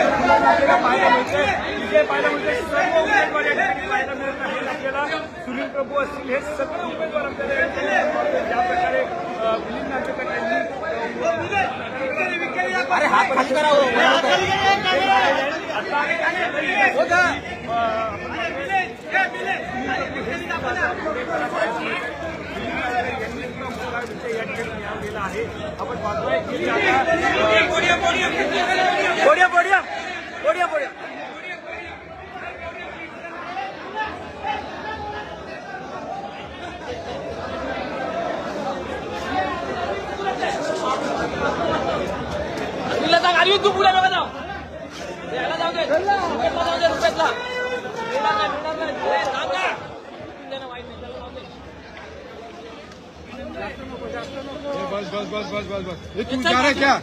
आपल्याला पाहायला मिळते विजय पाहायला मिळते सर्व उमेदवार या ठिकाणी पाहायला मिळत आपल्याला सुनील प्रभू असतील हे सगळे उमेदवार आपल्याला ज्या प्रकारे मिलिंद नाटेकर यांनी या ठिकाणी मिळवलेला आहे आपण पाहतोय की بس بس بس بس بس. إيه، بس أنتوا جارك يا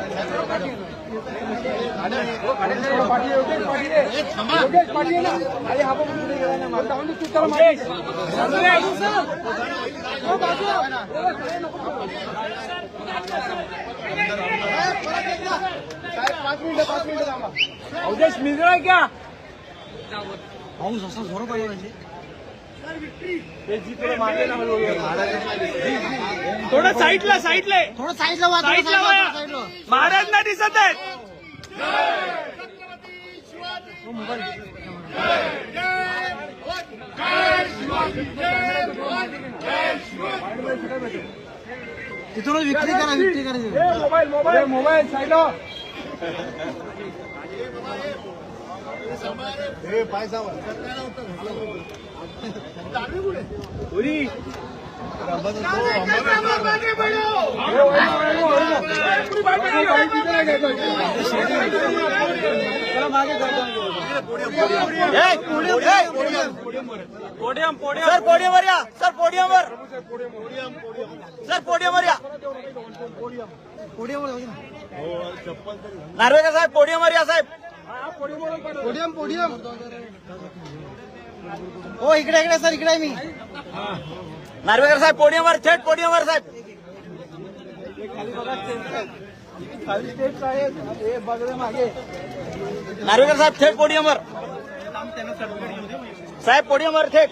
तू जा रहा है क्या अवधेश मिळणार क्या थोडं साईडला साईडला थोडं साईडला. महाराज ना दिसत आहेत. तिथूनच विक्री करा विक्री करा. ए, मोबाईल मोबाईल. मोबाईल साईडला उरी. पोडियम पोडियम सर पोडियमवर या. सर पोडियमवर सर पोडियमवर या. पुढे वर जाऊ दे ना. नार्वेकर साहेब पोडियमवर या साहेब पोडियम पोडियम हो इकडे इकडे सर इकडे मी नार्वेकर साहेब. पोडियमवर थेट पोडियमवर साहेब खाली बघा खाली आहे मागे. नार्वेकर साहेब थेट पोडियमवर. साहेब पोडियमवर थेट.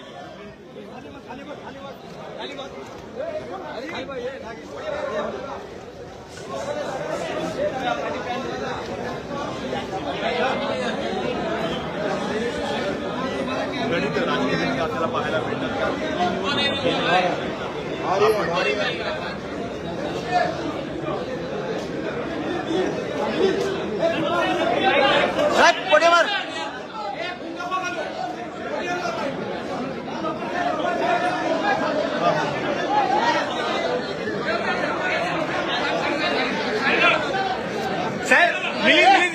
साहेब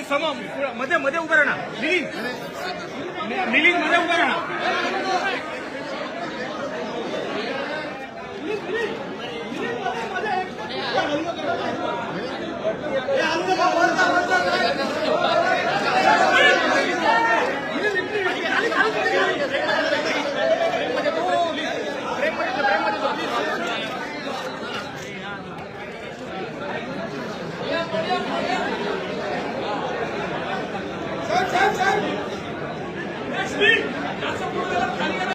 समम मध्ये मध्ये उभं राहणार मिलिंद मिलिंद मध्ये उभं राहणार Yeah. ¡Sí!